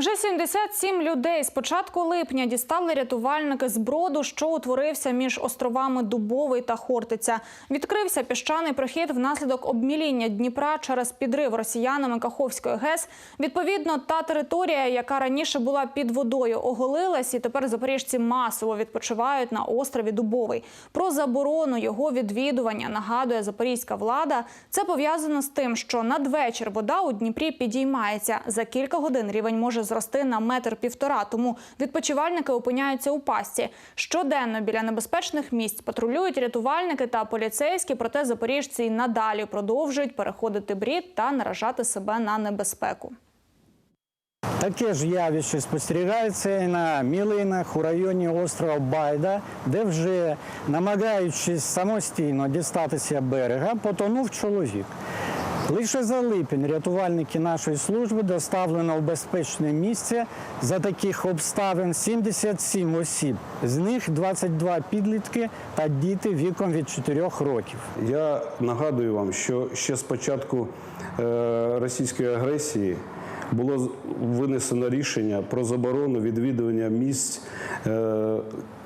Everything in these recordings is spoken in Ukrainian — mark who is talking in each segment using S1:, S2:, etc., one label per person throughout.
S1: Вже 77 людей з початку липня дістали рятувальники з броду, що утворився між островами Дубовий та Хортиця. Відкрився піщаний прохід внаслідок обміління Дніпра через підрив росіянами Каховської ГЕС. Відповідно, та територія, яка раніше була під водою, оголилась, і тепер запоріжці масово відпочивають на острові Дубовий. Про заборону його відвідування нагадує запорізька влада. Це пов'язано з тим, що надвечір вода у Дніпрі підіймається. За кілька годин рівень може зрости на метр півтора. Тому відпочивальники опиняються у пастці. Щоденно біля небезпечних місць патрулюють рятувальники та поліцейські. Проте запоріжці й надалі продовжують переходити брід та наражати себе на небезпеку.
S2: Таке ж явище спостерігається і на мілинах у районі острова Байда, де вже, намагаючись самостійно дістатися берега, потонув чоловік. Лише за липень рятувальники нашої служби доставлено в безпечне місце за таких обставин 77 осіб. З них 22 підлітки та діти віком від 4 років.
S3: Я нагадую вам, що ще з початку е, російської агресії було винесено рішення про заборону відвідування місць е,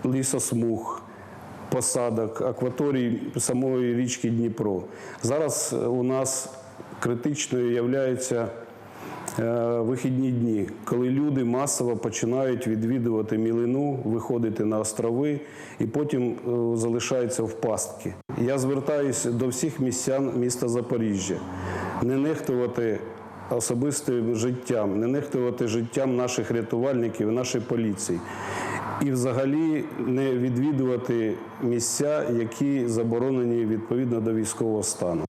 S3: лісосмуг, посадок, акваторій самої річки Дніпро. Зараз у нас критичною являються е, вихідні дні, коли люди масово починають відвідувати мілину, виходити на острови і потім е, залишаються в пастки. Я звертаюся до всіх містян міста Запоріжжя не нехтувати особистим життям, не нехтувати життям наших рятувальників, нашої поліції. І взагалі не відвідувати місця, які заборонені відповідно до військового стану.